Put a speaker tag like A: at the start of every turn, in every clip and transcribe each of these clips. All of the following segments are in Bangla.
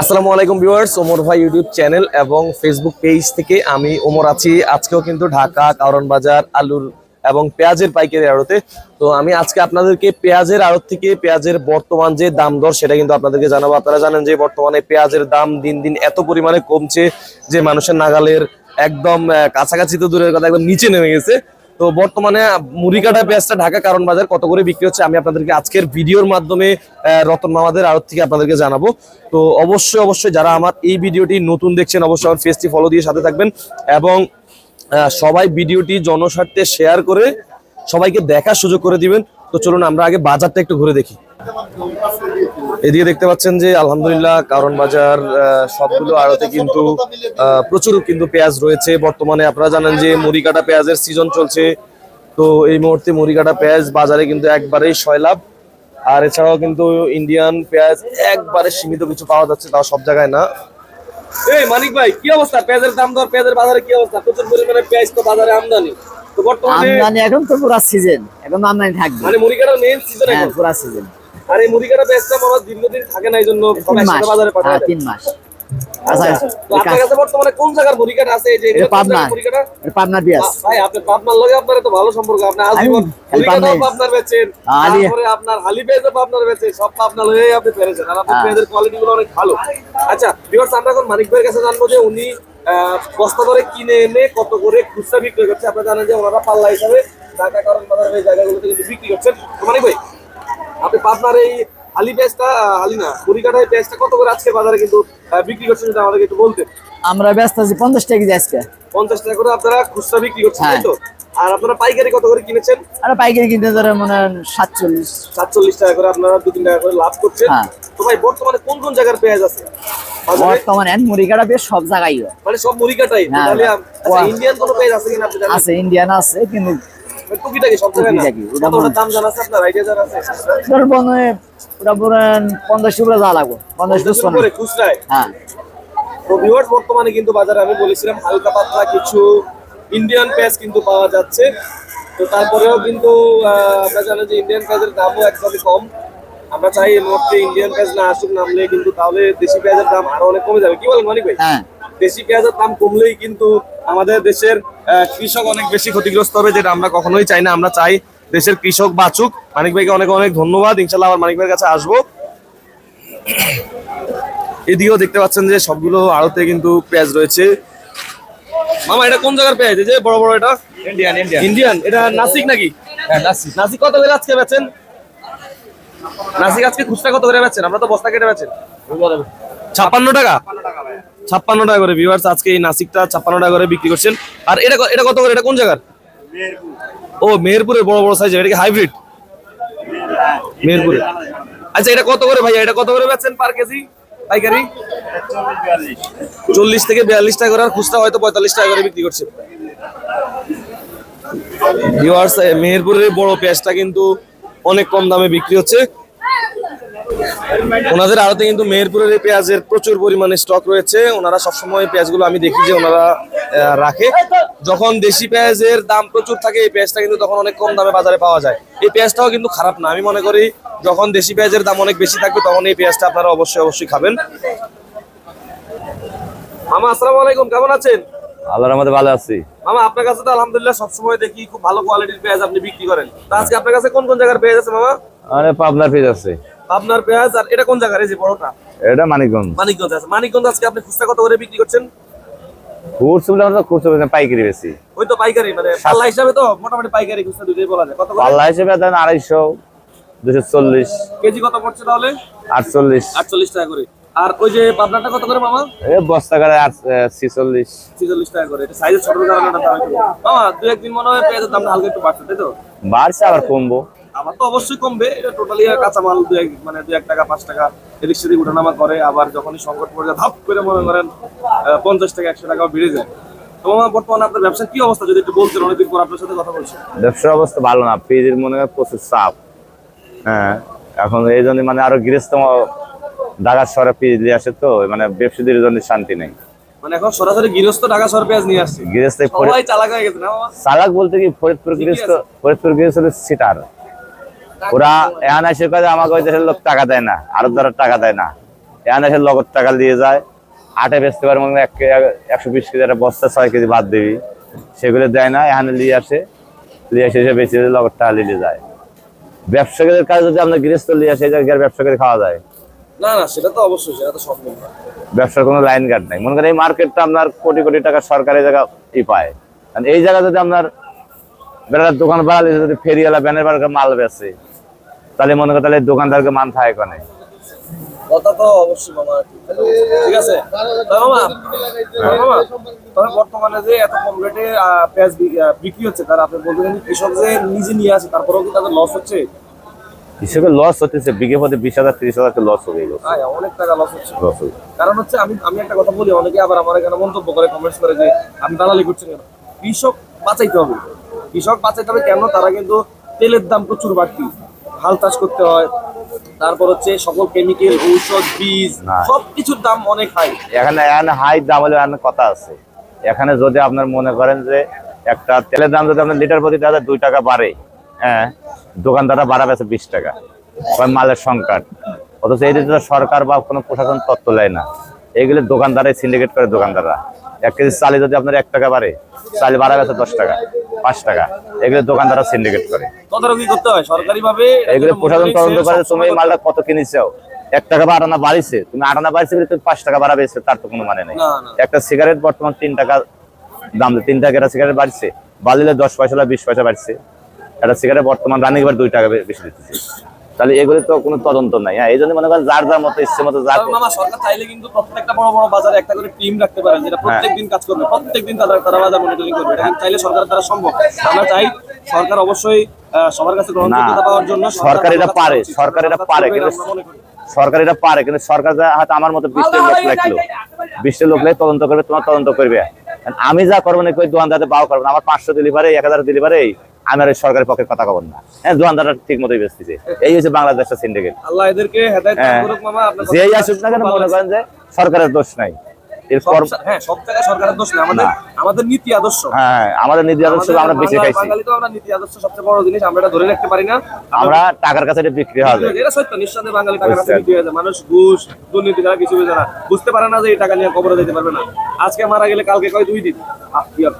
A: আসসালামু আলাইকুম ভিউয়ার্স, ওমর ভাই ইউটিউব চ্যানেল এবং ফেসবুক পেজ থেকে আমি ওমর আছি। আজকেও কিন্তু ঢাকা, কারণ বাজার, আলুর এবং পেঁয়াজের পাইকারি আড়তে। তো আমি আজকে আপনাদেরকে পেঁয়াজের আড়ত থেকে পেঁয়াজের বর্তমান যে দাম দর, সেটা কিন্তু আপনাদেরকে জানাব। আপনারা জানেন যে বর্তমানে পেঁয়াজের দাম দিন দিন এত পরিমাণে কমছে যে মানুষের নাগালের একদম কাছাকাছি তো দূরের কথা, একদম নিচে নেমে গেছে। তো বর্তমানে মুড়ি কাটা পেঁয়াজটা ঢাকা কারণ বাজার কত করে বিক্রি হচ্ছে আমি আপনাদেরকে আজকের ভিডিওর মাধ্যমে রতন মামাদের আড়ত থেকে আপনাদেরকে জানাব। তো অবশ্যই অবশ্যই যারা আমার এই ভিডিওটি নতুন দেখছেন, অবশ্যই আমার ফেসটি ফলো দিয়ে সাথে থাকবেন এবং সবাই ভিডিওটি জনস্বার্থে শেয়ার করে সবাইকে দেখার সুযোগ করে দিবেন। তো চলুন আমরা আগে বাজারটা একটু ঘুরে দেখি। এদিকে দেখতে পাচ্ছেন যে আলহামদুলিল্লাহ কারণ বাজার সবগুলো আড়তে কিন্তু প্রচুর কিন্তু পেঁয়াজ রয়েছে। বর্তমানে আপনারা জানেন যে মুড়ি কাটা পেঁয়াজের সিজন চলছে। তো এই মুহূর্তে মুড়ি কাটা পেঁয়াজ বাজারে কিন্তু একবারেই সয়লাভ আর এছাড়াও কিন্তু ইন্ডিয়ান পেঁয়াজ একবারে সীমিত কিছু পাওয়া যাচ্ছে, তাও সব জায়গায় না। এই মানিক ভাই, কি অবস্থা? পেঁয়াজের দাম দর, পেঁয়াজের বাজারে কি অবস্থা? প্রচুর পরিমাণে পেঁয়াজ তো বাজারে আমদানি। বর্তমানে
B: আমদানি এখন তো পুরা সিজন এখন আমদানি থাকবে।
A: মানে মুড়ি কাটার মেইন সিজন
B: হ্যাঁ
A: এখন?
B: পুরা সিজন
A: আর এই মুড়ি কাটা পেঁয়াজটা আমার দীর্ঘদিন থাকে না এই জন্য বাজারে পাঠায়
B: হ্যাঁ তিন মাস। আচ্ছা
A: তো আপনার কাছে বর্তমানে কোন জায়গার মুড়ি আছে? এই যে
B: এটা পাবনা।
A: জায়গার মুড়ি কাটা
B: এটা পাবনা পেঁয়াজ
A: ভাই আপনি পাবনার লগে আপনার তো ভালো সম্পর্ক। আপনি আজীবন
B: খালি
A: মুড়ি কাটাও বেচেন।
B: আলি-
A: তারপরে আপনার হালি পেঁয়াজও পাবনার বেচেন। সব পাবনা লয়েই আপনি পেরেছেন। আর আপনার। কোয়ালিটি গুলো অনেক ভালো। ভিউয়ার্স আমরা এখন মানিক ভাইয়ের কাছে জানব যে উনি বস্তা করে কিনে এনে কত করে খুচরা বিক্রি করছে আপনারা জানেন যে ওনারা পাল্লা হিসাবে ঢাকা কারণ বাজার এই জায়গাগুলোতে কিন্তু বিক্রি করছেন। মানে ভাই আপনি পাবনার এই হালি পেঁয়াজটা হালি না কুড়িকাঠায় পেঁয়াজটা কত করে আজকে বাজারে কিন্তু বিক্রি করছেন যদি আমাদেরকে একটু বলতেন?
B: আমরা ব্যস্ত আছি পঞ্চাশ টাকা কেজি আজকে।
A: পঞ্চাশ টাকা করে আপনারা খুচরা বিক্রি করছেন তাই
B: হ্যাঁ।
A: তো আর আপনারা পাইকারি কত করে কিনেছেন?
B: আর পাইকারি কিনতে ধরে মনে হয় সাতচল্লিশ।
A: সাতচল্লিশ টাকা করে আপনারা দু তিন টাকা করে লাভ করছেন।
B: হ্যাঁ।
A: তো ভাই বর্তমানে কোন কোন জায়গার পেঁয়াজ আছে?
B: বর্তমানে এখন মুড়ি কাটা বেশ সব জায়গায় হয়।
A: মানে সব মুড়ি কাটাই
B: না,
A: তাহলে আচ্ছা ইন্ডিয়ান কোনো পেঁয়াজ আছে কিনা আপনি জানেন?
B: আছে ইন্ডিয়ান আছে কিন্তু
A: মানে টুকিটাকি সব জায়গায় না?
B: ওটা
A: কত ওটার দাম জানা আছে আপনার? আইডিয়া জানা আছে?
B: ধর ওটা পুরো পঞ্চাশ যা লাগবে পঞ্চাশ
A: খুচরায়?
B: হ্যাঁ।
A: তো ভিউয়ার্স বর্তমানে কিন্তু বাজারে আমি বলেছিলাম হালকা পাতলা কিছু ইন্ডিয়ান পেঁয়াজ কিন্তু পাওয়া যাচ্ছে। তো তারপরেও কিন্তু আমরা জানি যে ইন্ডিয়ান পেঁয়াজের দামও একদমই কম। আমরা চাই এই মুহূর্তে ইন্ডিয়ান পেঁয়াজ না আসুক নামলে কিন্তু তাহলে দেশি পেঁয়াজের দাম আরও অনেক কমে যাবে। কি বলেন মানিক ভাই?
B: হ্যাঁ।
A: দেশি পেঁয়াজের দাম কমলেই কিন্তু আমাদের দেশের কৃষক অনেক বেশি ক্ষতিগ্রস্ত হবে যেটা আমরা কখনোই চাই না। আমরা চাই দেশের কৃষক বাঁচুক। মানিক ভাইকে অনেক অনেক ধন্যবাদ। ইনশাল্লাহ আবার মানিক ভাইয়ের কাছে আসব। এদিকেও দেখতে পাচ্ছেন যে সবগুলো আড়তে কিন্তু পেঁয়াজ রয়েছে। মামা এটা কোন জায়গার পেঁয়াজ? যে বড় বড় এটা?
C: ইন্ডিয়ান ইন্ডিয়ান
A: ইন্ডিয়ান এটা নাসিক নাকি?
C: হ্যাঁ নাসিক।
A: নাসিক কত করে আজকে বেচেন? নাসিক আজকে খুচরা কত করে বেচেন? আমরা তো বস্তা কেটে বেচেন। ছাপ্পান্ন টাকা? ছাপ্পান্ন টাকা করে ভিউয়ার্স আজকে এই নাসিকটা ছাপ্পান্ন টাকা করে বিক্রি করছেন। আর এটা এটা কত করে? এটা কোন জায়গার? ও মেহেরপুরের বড় বড় সাইজ এটা কি হাইব্রিড মেহেরপুরে আচ্ছা এটা কত করে ভাইয়া? এটা কত করে বেচেন পার কেজি? পাইকারি? চল্লিশ থেকে বিয়াল্লিশ টাকা করে আর খুচরা হয়তো পঁয়তাল্লিশ টাকা করে বিক্রি করছে। মেহেরপুরের বড় পেঁয়াজটা কিন্তু অনেক কম দামে বিক্রি হচ্ছে। ওনাদের আড়তে কিন্তু মেহেরপুরের পেঁয়াজের প্রচুর পরিমাণে স্টক রয়েছে। ওনারা সবসময় পেঁয়াজগুলো আমি দেখি যে ওনারা রাখে। যখন দেশি পেঁয়াজের দাম প্রচুর থাকে, এই পেঁয়াজটা কিন্তু তখন অনেক কম দামে বাজারে পাওয়া যায়। এই পেঁয়াজটাও কিন্তু খারাপ না। আমি মনে করি, যখন দেশি পেঁয়াজের দাম অনেক বেশি থাকবে, তখন এই পেঁয়াজটা আপনারা অবশ্যই অবশ্যই খাবেন। মামা আসসালামু আলাইকুম কেমন আছেন?
C: আল্লাহর মধ্যে ভালো আছি।
A: মামা আপনার কাছে তো আলহামদুলিল্লাহ সবসময় দেখি খুব ভালো কোয়ালিটির পেঁয়াজ আপনি বিক্রি করেন। তা আজকে আপনার কাছে কোন কোন জায়গার পেঁয়াজ আছে মামা?
C: আরে পাবনার পেজ আছে।
A: আপনার পেঁয়াজ আর এটা কোন জায়গার? এই যে বড়টা।
C: এটা মানিকগঞ্জ।
A: মানিকগঞ্জ আছে। মানিকগঞ্জ আজকে আপনি খুচরা কত করে বিক্রি করছেন?
C: খুচরো খুচরো পাইকারি বেশি।
A: ওই তো পাইকারি মানে পাল্লা হিসাবে তো মোটামুটি পাইকারি খুচরা দুটোই বলা যায়। কত করে?
C: পাল্লা হিসেবে দেন আড়াইশো দুশো চল্লিশ।
A: কেজি কত পড়ছে তাহলে?
C: আটচল্লিশ।
A: আটচল্লিশ টাকা করে। আর ওই যে পাবনাটা কত করে মামা?
C: এ বস্তা করে ছিচল্লিশ।
A: ছিচল্লিশ টাকা করে। এটা সাইজের ছোট কারণে এটা দাম মামা দু একদিন মনে হয় পেঁয়াজের দামটা হালকা একটু বাড়ছে তাই তো?
C: বাড়ছে আবার কমবো।
A: আমার তো অবশ্যই কমবে। এটা টোটালি কাঁচামাল দু এক মানে দু এক টাকা পাঁচ টাকা এদিক সেদিক উঠানামা করে। আবার যখনই সংকট পড়ে যায় ধাপ করে মনে করেন পঞ্চাশ টাকা একশো টাকা বেড়ে যায়। তো মামা বর্তমানে আপনার ব্যবসা কি অবস্থা? যদি একটু বলতেন অনেকদিন পর আপনার সাথে কথা বলছি।
C: ব্যবসার অবস্থা ভালো না। পেজের মনে হয় প্রচুর চাপ। হ্যাঁ এখন এই জন্য মানে আরও গৃহস্থ ঢাকার শহরে পেজ নিয়ে আসে তো মানে ব্যবসাদের জন্য শান্তি নেই।
A: মানে এখন সরাসরি গৃহস্থ টাকা সর পেঁয়াজ নিয়ে আসছে।
C: গৃহস্থ
A: সবাই চালাক হয়ে গেছে না
C: চালাক বলতে কি ফরিদপুর গৃহস্থ ফরিদপুর গৃহস্থ সিটার। ওরা এহান এসে কাজে আমাকে ওই দেশের লোক টাকা দেয় না টাকা দেয় না। এসে লগত টাকা দিয়ে যায় আটে বেচতে পারে মনে একশো বিশ কেজি একটা বস্তা ছয় কেজি বাদ দিবি। সেগুলো দেয় না এখানে নিয়ে আসে। নিয়ে এসে এসে বেশি লগত টাকা নিয়ে যায়। ব্যবসায়ীদের কাছে যদি আপনার গৃহস্থ নিয়ে আসে এই জায়গায় ব্যবসা করে খাওয়া যায়।
A: না না সেটা তো অবশ্যই সেটা তো সম্ভব না
C: ব্যবসার কোনো লাইন গার্ড নাই। মনে করেন এই মার্কেটটা আপনার কোটি কোটি টাকা সরকারি জায়গা ই পায়। আর এই জায়গা যদি আপনার বেড়ার দোকান বাড়ালে যদি ফেরিওয়ালা ব্যানের মাল বেচে তাহলে মনে করেন তাহলে দোকানদারকে মান থাকে কোনে
A: কথা তো অবশ্যই মামা ঠিক আছে? মামা মামা তবে বর্তমানে যে এত কম রেটে পেঁয়াজ বিক্রি হচ্ছে তার আপনি বলতে গেলে কৃষক যে নিজে নিয়ে আসে তারপরেও কি তাদের লস হচ্ছে?
C: হিসেবে লস হতেছে বিঘে প্রতি বিশ হাজার ত্রিশ হাজার লস হয়ে গেছে।
A: হ্যাঁ অনেক টাকা লস হচ্ছে।
C: লস হয়ে
A: কারণ হচ্ছে আমি আমি একটা কথা বলি অনেকে আবার আমার এখানে মন্তব্য করে কমেন্টস করে যে আমি দালালি করছেন কেন? কৃষক বাঁচাইতে হবে। কৃষক বাঁচাইতে হবে কেন? তারা কিন্তু তেলের দাম প্রচুর বাড়তি। হাল চাষ করতে হয়। তারপর হচ্ছে সকল কেমিক্যাল ঔষধ বীজ। সবকিছুর দাম অনেক হাই
C: এখানে এখানে হাই দাম হলে এখানে কথা আছে। এখানে যদি আপনার মনে করেন যে একটা তেলের দাম যদি আপনার লিটার প্রতি যায় দুই টাকা বাড়ে। হ্যাঁ দোকানদাররা বাড়াবে আছে বিশ টাকা। মালের সংকট। অথচ এই যে সরকার বা কোনো প্রশাসন তত্ত্ব নেয় না। এইগুলো দোকানদারাই সিন্ডিকেট করে দোকানদাররা। এক কেজি চালে যদি আপনার এক টাকা বাড়ে চাল বাড়া গেছে দশ টাকা পাঁচ টাকা। এগুলো দোকানদাররা সিন্ডিকেট করে।
A: তদারকি করতে হয় সরকারি
C: এগুলো প্রশাসন তদন্ত করে তুমি মালটা কত কিনেছো? এক টাকা বা আটানা বাড়িছে। তুমি আটানা বাড়িছে বলে তুমি পাঁচ টাকা বাড়াবে তার তো কোনো মানে নেই। একটা সিগারেট বর্তমান তিন টাকা দাম তিন টাকা একটা সিগারেট বাড়ছে। বাড়লে দশ পয়সা বা বিশ পয়সা বাড়ছে। একটা সিগারেট বর্তমান রানিং এবার দুই টাকা বেশি দিতেছে। তাহলে এগুলো তো কোনো তদন্ত নাই হ্যাঁ? এই জন্য মনে করেন যার যার মতো ইচ্ছে মতো যা
A: মামা সরকার চাইলে কিন্তু প্রত্যেকটা বড় বড় বাজারে একটা করে টিম রাখতে পারে যেটা
C: হ্যাঁ।
A: প্রত্যেকদিন কাজ করবে প্রত্যেকদিন তারা তারা বাজার মনিটরিং করবে। এটা চাইলে সরকারের দ্বারা সম্ভব। আমরা চাই সরকার অবশ্যই সবার কাছে গ্রহণযোগ্যতা পাওয়ার জন্য
C: সরকার এটা পারে, সরকার এটা পারে, কিন্তু-। সরকার এটা পারে কিন্তু সরকার যা হয়তো আমার মতো বিশটা লোক লাগল বিশটা লোক লাগে তদন্ত করবে তোমার তদন্ত করবে। আমি যা করব না কই দোকানদারে বাও করব আমার পাঁচশো ডেলিভারি এক হাজার ডেলিভারি আমি আর সরকারের পক্ষে কথা কব না। হ্যাঁ দোকানদাররা ঠিক মতোই বেচতেছে এই হচ্ছে বাংলাদেশের সিন্ডিকেট
A: আল্লাহ এদেরকে
C: হ্যাঁ। যেই আসুক না কেন মনে করেন যে সরকারের দোষ নাই। এর
A: সব-
C: কর্ম
A: হ্যাঁ সব জায়গায় সরকারের দোষ না আমাদের আমাদের নীতি আদর্শ।
C: হ্যাঁ আমাদের নীতি আদর্শ আমরা বেঁচে খাইছি।
A: বাঙালি তো আমরা নীতি আদর্শ সবচেয়ে বড় জিনিস আমরা এটা ধরে রাখতে পারি না।
C: আমরা টাকার কাছে এটা বিক্রি হবে।
A: এটা সত্য নিঃসন্দেহে বাঙালি টাকা
C: বুঝতে
A: রাখতে হয়ে যায়। মানুষ ঘুষ দুর্নীতি ছাড়া কিছু বোঝে না। বুঝতে পারে না যে এই টাকা নিয়ে কবরে যেতে পারবে না। আজকে মারা গেলে কালকে কয় দুই দিন?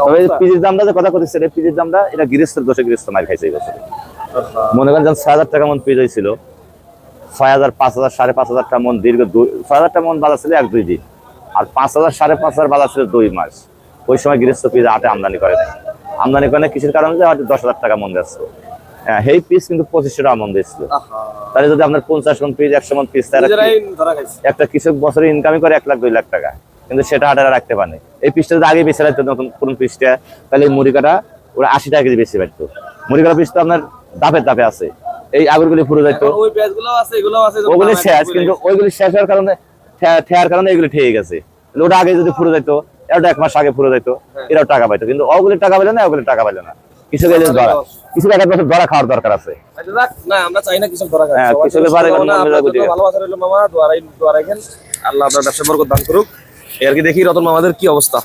C: তবে পিজির দামটা যে কথা করতেছে পিজির দামটা এটা গৃহস্থের দোষে গৃহস্থ মার খাইছে এই বছরে। মনে করেন যখন ছয় হাজার টাকা মন পিজ হয়েছিল ছয় হাজার পাঁচ হাজার সাড়ে পাঁচ হাজার টাকা মন দীর্ঘ ছয় হাজার টাকা মন বাজার ছিল এক দুই দিন। আর পাঁচ হাজার সাড়ে পাঁচ হাজার বাজার ছিল দুই মাস। ওই সময় গৃহস্থ পিজ আটে আমদানি করে আমদানি করে কৃষির কারণে যে হয়তো দশ হাজার টাকা মন যাচ্ছে হ্যাঁ সেই পিস কিন্তু পঁচিশশো টাকা মন দিয়েছিল। তাহলে যদি আপনার পঞ্চাশ মন পিস একশো মন পিস একটা কৃষক বছরে ইনকামই করে এক লাখ দুই লাখ টাকা। কিন্তু সেটা হাটারা রাখতে পারে এই পিসটা যদি আগে বেছে রাখতো নতুন কোন পিসটা তাহলে এই মুড়ি ওরা আশি টাকা কেজি বেশি পারতো মুড়ি কাটা পিস তো আপনার দাপে দাপে আছে। এই আগরগুলি ফুরে যাইতো। ওগুলি শেষ কিন্তু ওইগুলি শেষ হওয়ার কারণে ঠেয়ার কারণে এগুলি ঠেয়ে গেছে। ওটা আগে যদি ফুরে যাইতো এটা এক মাস আগে ফুরে যাইতো এরাও টাকা পাইতো। কিন্তু ওগুলি টাকা পাইলো না ওগুলি টাকা পাইলো না। কিছু ধরা কিছু এক বছর ধরা খাওয়ার দরকার আছে।
A: না আমরা চাই না কৃষক ধরা
C: হ্যাঁ, কৃষকের
A: জন্য
C: বারে
A: শুভকামনা,
C: কোনো
A: আপনার
C: মহিলা
A: জন্য ভালোবাসা রইল মামা দোয়ারাই দোয়া আল্লাহ আপনার ব্যবসা বরকত দান করুক। এর কি দেখি রতন মামাদের কি অবস্থা?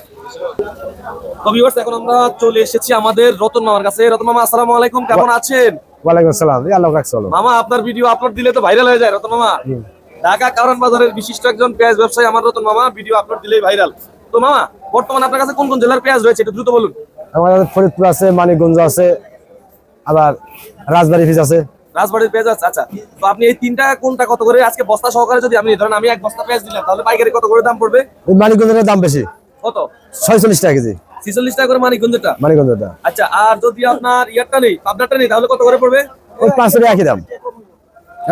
A: তো ভিউয়ার্স এখন আমরা চলে এসেছি আমাদের রতন মামার কাছে। রতন মামা আসসালামু আলাইকুম কেমন আছেন?
B: ওয়ালাইকুম আসসালাম। আল্লাহ রাখছে
A: মামা আপনার ভিডিও আপলোড দিলে তো ভাইরাল হয়ে যায় রতন মামা। ঢাকা কারণ বাজারের বিশিষ্ট একজন পেঁয়াজ ব্যবসায়ী আমার রতন মামা ভিডিও আপলোড দিলেই ভাইরাল তো মামা বর্তমানে আপনার কাছে কোন কোন জেলার পেঁয়াজ রয়েছে একটু দ্রুত বলুন?
B: আমাদের ফরিদপুর আছে মানিকগঞ্জ আছে আবার রাজবাড়ি ফিজ আছে।
A: রাজবাড়ির পেঁয়াজ আছে আচ্ছা। তো আপনি এই তিনটা কোনটা কত করে? আজকে বস্তা সহকারে যদি আমি ধরেন আমি এক বস্তা পেঁয়াজ দিলাম তাহলে পাইকারি কত করে দাম পড়বে?
B: ওই মানিকগঞ্জের দাম বেশি।
A: কত?
B: ছয়চল্লিশ টাকা কেজি।
A: ছিচল্লিশ টাকা করে মানিকগঞ্জেরটা?
B: মানিকগঞ্জটা
A: আচ্ছা আর যদি আপনার ইয়ারটা নেই পাবনারটা নেই তাহলে কত করে পড়বে?
B: ওই পাঁচশো একই দাম।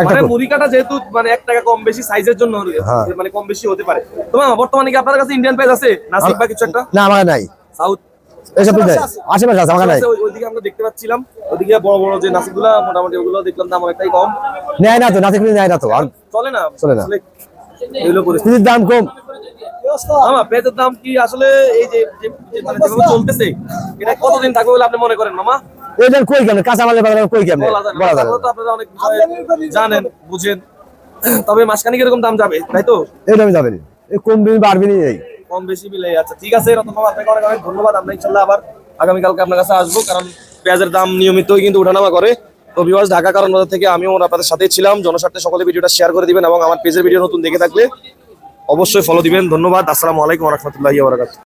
A: মানে মুড়ি কাটা যেহেতু মানে এক টাকা কম বেশি সাইজের জন্য
B: হ্যাঁ।
A: মানে কম বেশি হতে পারে। তো মামা বর্তমানে কি আপনার কাছে ইন্ডিয়ান পেঁয়াজ আছে? নাসিক বা কিছু একটা?
B: না আমার নাই।
A: সাউথ
B: এইসব আশেপাশে আছে? আমার নাই।
A: ওইদিকে আমরা দেখতে পাচ্ছিলাম। ওইদিকে বড় বড় যে নাসিকগুলা মোটামুটি ওগুলো দেখলাম দাম অনেকটাই কম।
B: নেয় না তো নাতি নেয় না তো। আর
A: চলে না?
B: চলে না।
A: আসলে এইগুলো পরিস্থিতি।
B: পিসের দাম কম।
A: মামা পেঁয়াজের দাম কি আসলে এই যে- মানে চলতেছে এটা কতদিন থাকবে বলে আপনি মনে করেন মামা?
B: এইটার কই কেমন? কাঁচা মালের বাজার কই কেমন?
A: বলা আপনারা অনেক জানেন বুঝেন। তবে মাসখানিক এরকম দাম যাবে তাই তো?
B: এইটা আমি যাবেনি এই কমবি বাড়বি নি এই।
A: কম বেশি মিলে আচ্ছা ঠিক আছে রতন আপনাকে অনেক অনেক ধন্যবাদ। আমরা ইনশাল্লাহ আবার আগামীকালকে আপনার কাছে আসব কারণ পেঁয়াজের দাম নিয়মিতই কিন্তু উঠানামা করে। তো বিভাস ঢাকা কারণ বাজার থেকে আমি ওর আপনাদের সাথেই ছিলাম। জনস্বার্থে সকলে ভিডিওটা শেয়ার করে দিবেন এবং আমার পেজের ভিডিও নতুন দেখে থাকলে অবশ্যই ফলো দিবেন। ধন্যবাদ। আসসালামু আলাইকুম রহমতুল্লাহি